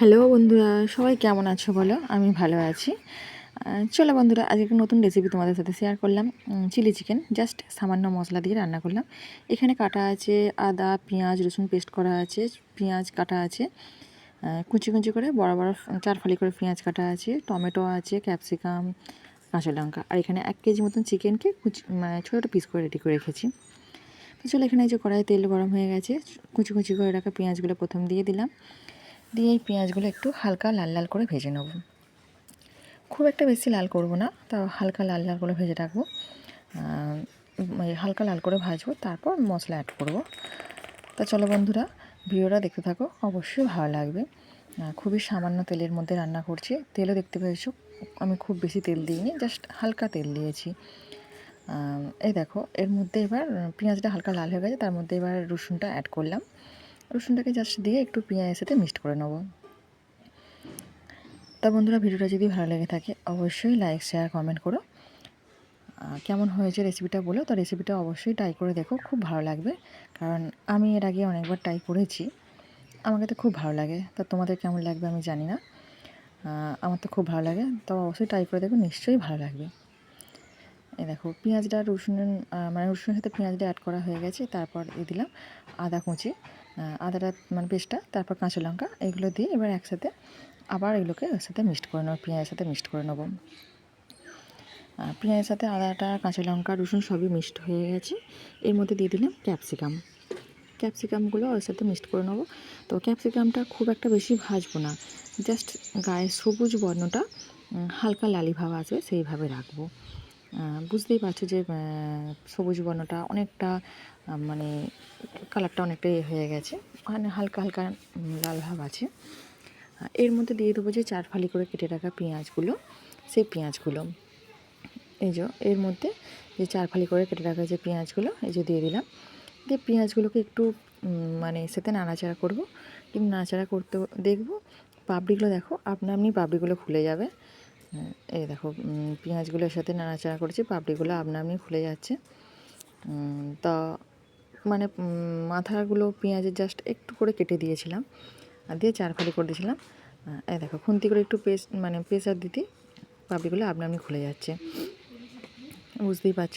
Hello বন্ধুরা, সবাই কেমন আছো বলো? আমি ভালো আছি। চলো বন্ধুরা আজকে একটা নতুন রেসিপি তোমাদের সাথে শেয়ার করলাম। চিলি চিকেন জাস্ট সামান্য মশলা দিয়ে রান্না করলাম। এখানে কাটা আছে আদা, পেঁয়াজ, রসুন পেস্ট করা আছে, পেঁয়াজ কাটা আছে। কুচি কুচি করে বড় বড় চার ফালি করে পেঁয়াজ কাটা আছে, টমেটো আছে ক্যাপসিকাম কাঁচা লঙ্কা। আর এখানে এক কেজি মতন চিকেনকে কুচি ছোটো ছোটো পিস করে রেডি করে রেখেছি। তো চলো এখানে যে কড়াই তেল গরম হয়ে গেছে, কুচি কুচি করে রাখা পেঁয়াজগুলো প্রথম দিয়ে দিলাম। দিয়ে এই পেঁয়াজগুলো একটু হালকা লাল লাল করে ভেজে নেব। খুব একটা বেশি লাল করব না তাও হালকা লাল লাল করে ভেজে রাখব। হালকা লাল করে ভাজবো, তারপর মশলা অ্যাড করব। তা চলো বন্ধুরা, ভিডিওটা দেখতে থাকো, অবশ্যই ভালো লাগবে। খুবই সামান্য তেলের মধ্যে রান্না করছি, তেলও দেখতে পেয়েছ। আমি খুব বেশি তেল দিইনি জাস্ট হালকা তেল দিয়েছি। এই দেখো, এর মধ্যে এবার পেঁয়াজটা হালকা লাল হয়ে গেছে, তার মধ্যে এবার রসুনটা অ্যাড করলাম। রসুনটাকে জাস্ট দিয়ে একটু পেঁয়াজের সাথে মিক্সড করে নেব। তা বন্ধুরা, ভিডিওটা যদি ভালো লেগে থাকে, অবশ্যই লাইক শেয়ার কমেন্ট করো। কেমন হয়েছে রেসিপিটা বলো। তো রেসিপিটা অবশ্যই ট্রাই করে দেখো, খুব ভালো লাগবে। কারণ আমি এর আগে অনেকবার ট্রাই করেছি। আমাকে তো খুব ভালো লাগে। তা তোমাদের কেমন লাগবে আমি জানি না। আমার তো খুব ভালো লাগে। তো অবশ্যই ট্রাই করে দেখো, নিশ্চয়ই ভালো লাগবে। এই দেখো, পেঁয়াজটা রসুন মানে রসুনের সাথে পেঁয়াজটা অ্যাড করা হয়ে গেছে। তারপর দিয়ে দিলাম আদা কুচি। আদাটা মানে পেস্টটা, তারপর কাঁচা লঙ্কা, এগুলো দিয়ে এবার একসাথে আবার এগুলোকে ওর সাথে মিক্সড করে নেব, পেঁয়াজের সাথে মিক্সড করে নেব। পেঁয়াজের সাথে আদাটা, কাঁচা লঙ্কা, রসুন সবই মিক্সড হয়ে গেছে। এর মধ্যে দিয়ে দিলাম ক্যাপসিকাম। ক্যাপসিকামগুলো ওর সাথে মিক্সড করে নেব। তো ক্যাপসিকামটা খুব একটা বেশি ভাজবো না, জাস্ট গায়ে সবুজ বর্ণটা হালকা লালি ভাব আছে সেইভাবে রাখব। বুঝতেই পারছ যে সবুজ বর্ণটা অনেকটা মানে কালারটা অনেকটা হয়ে গেছে। মানে হালকা হালকা লাল ভাব আছে। এর মধ্যে দিয়ে দেবো যে চার ফালি করে কেটে রাখা পেঁয়াজগুলো, সেই পেঁয়াজগুলো। এই যে, এর মধ্যে যে চার ফালি করে কেটে রাখা যে পেঁয়াজগুলো, এই যে দিয়ে দিলাম। দিয়ে পেঁয়াজগুলোকে একটু মানে সাথে নাড়াচাড়া করব। কিন্তু নাড়াচাড়া করতে দেখব, পাপড়িগুলো দেখো, আপনা আপনি পাপড়িগুলো খুলে যাবে। এই দেখো পেঁয়াজগুলোর সাথে নাড়াচাড়া করেছি, পাপড়িগুলো আপনা আপনি খুলে যাচ্ছে। তা মানে মাথাগুলো পেঁয়াজের জাস্ট একটু করে কেটে দিয়েছিলাম, আর দিয়ে চার ফালি করে দিয়েছিলাম। এই দেখো, খুন্তি করে একটু পেস্ট মানে প্রেসার দিতে পাপড়িগুলো আপনা আপনি খুলে যাচ্ছে। বুঝতেই পারছ?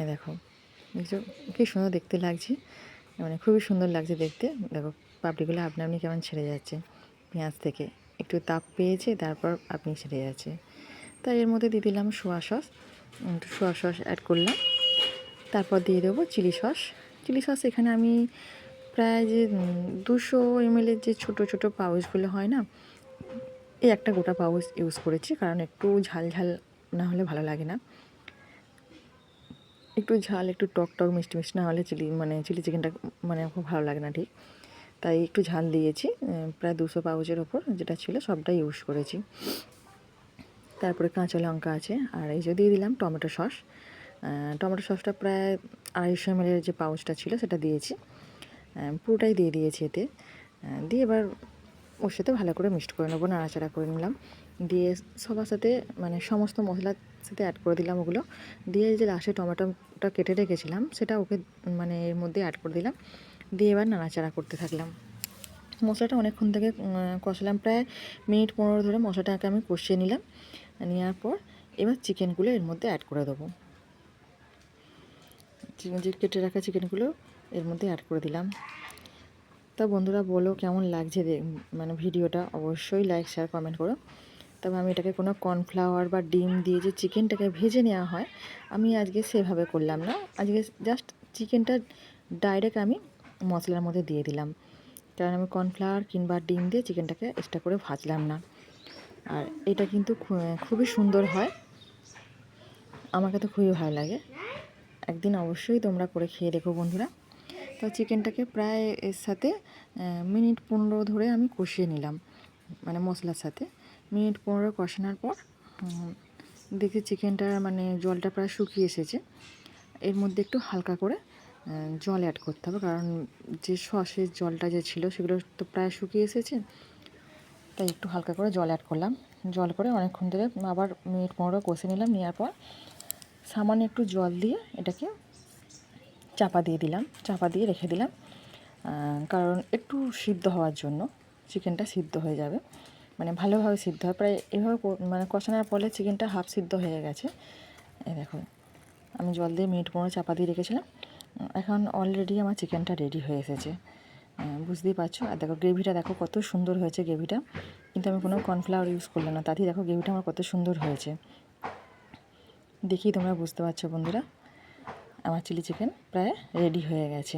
এই দেখো, দেখছ, কি সুন্দর দেখতে লাগছে। মানে খুবই সুন্দর লাগছে দেখতে। দেখো, পাপড়িগুলো আপনি আপনি কেমন ছেড়ে যাচ্ছে, পেঁয়াজ থেকে। একটু তাপ পেয়েছে, তারপর আপনি ছেড়ে যাচ্ছে। তাই এর মধ্যে দিয়ে দিলাম সোয়া সস। একটু সোয়া সস অ্যাড করলাম। তারপর দিয়ে দেবো চিলি সস। চিলি সস এখানে আমি প্রায় যে দুশো এমএলের যে ছোটো ছোটো পাউচগুলো হয় না, এই একটা গোটা পাউচ ইউজ করেছি, কারণ একটু ঝাল ঝাল না হলে ভালো লাগে না। একটু ঝাল, একটু টক টক মিষ্টি মিষ্টি না হলে চিলি মানে চিলি চিকেনটা মানে খুব ভালো লাগে না ঠিক। তাই একটু ঝাল দিয়েছি প্রায় দুশো পাউচের ওপর যেটা ছিল সবটাই ইউজ করেছি। তারপরে কাঁচা লঙ্কা আছে, আর এই যে দিয়ে দিলাম টমেটো সস। টমেটো সসটা প্রায় আড়াইশো এমএলের যে পাউচটা ছিল সেটা দিয়েছি। পুরোটাই দিয়ে দিয়েছি এতে। দিয়ে এবার ওর সাথে ভালো করে মিক্সড করে নেব, নাড়াচাড়া করে নিলাম। দিয়ে সবার সাথে মানে সমস্ত মশলার সাথে অ্যাড করে দিলাম ওগুলো। দিয়ে যে লাস্টে টমেটোটা কেটে রেখেছিলাম, সেটা ওকে মানে এর মধ্যে অ্যাড করে দিলাম। দিয়ে এবার নাড়াচাড়া করতে থাকলাম। মশলাটা অনেকক্ষণ থেকে কষালাম। প্রায় মিনিট পনেরো ধরে মশলাটাকে আমি কষিয়ে নিলাম। নেওয়ার পর এবার চিকেনগুলো এর মধ্যে অ্যাড করে দেবো। যে কেটে রাখা চিকেনগুলো এর মধ্যে অ্যাড করে দিলাম। তা বন্ধুরা বলো কেমন লাগছে মানে ভিডিওটা? অবশ্যই লাইক শেয়ার কমেন্ট করো। তবে আমি এটাকে কোনো কর্নফ্লাওয়ার বা ডিম দিয়ে যে চিকেনটাকে ভেজে নেওয়া হয়, আমি আজকে সেভাবে করলাম না। আজকে জাস্ট চিকেনটা ডাইরেক্ট আমি মশলার মধ্যে দিয়ে দিলাম। কারণ আমি কর্নফ্লাওয়ার কিংবা ডিম দিয়ে চিকেনটাকে এক্সট্রা করে ভাজলাম না। আর এটা কিন্তু খুবই সুন্দর হয়। আমাকে তো খুবই ভালো লাগে। একদিন অবশ্যই তোমরা করে খেয়ে দেখো বন্ধুরা। তো চিকেনটাকে প্রায় এর সাথে মিনিট পনেরো ধরে আমি কষিয়ে নিলাম মানে মশলার সাথে। মিনিট পনেরো কষানোর পর দেখি চিকেনটা মানে জলটা প্রায় শুকিয়ে এসেছে। এর মধ্যে একটু হালকা করে জল অ্যাড করতে হবে। কারণ যে সসের জলটা যে ছিল, সেগুলো তো প্রায় শুকিয়ে এসেছে। তাই একটু হালকা করে জল অ্যাড করলাম। জল করে অনেকক্ষণ ধরে আবার মিনিট পনেরো কষে নিলাম। নেওয়ার পর সামান্য একটু জল দিয়ে এটাকে চাপা দিয়ে দিলাম। চাপা দিয়ে রেখে দিলাম। কারণ একটু সিদ্ধ হওয়ার জন্য চিকেনটা সিদ্ধ হয়ে যাবে। মানে ভালোভাবে সিদ্ধ হয়। প্রায় এভাবে মানে কষানোর ফলে চিকেনটা হাফ সিদ্ধ হয়ে গেছে। এই দেখো আমি জল দিয়ে মিনিট পনেরো চাপা দিয়ে রেখেছিলাম। এখন অলরেডি আমার চিকেনটা রেডি হয়ে এসেছে। বুঝতেই পারছ? আর দেখো গ্রেভিটা দেখো কত সুন্দর হয়েছে গ্রেভিটা কিন্তু আমি কোনো কর্নফ্লাওয়ার ইউজ করলাম না। তাতেই দেখো গ্রেভিটা আমার কত সুন্দর হয়েছে। দেখি তোমরা বুঝতে পারছ বন্ধুরা। আমার চিলি চিকেন প্রায় রেডি হয়ে গেছে।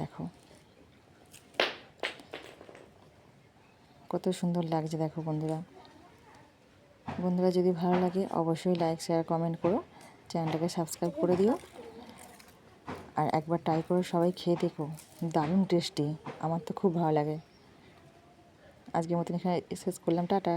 দেখো। কত সুন্দর লাগছে দেখো বন্ধুরা। বন্ধুরা যদি ভালো লাগে অবশ্যই লাইক শেয়ার কমেন্ট করো। চ্যানেলটাকে সাবস্ক্রাইব করে দিও। আর একবার ট্রাই করে সবাই খেয়ে দেখো। দারুণ টেস্টি। আমার তো খুব ভালো লাগে। আজকের মতন এখানে শেষ করলাম। টাটা।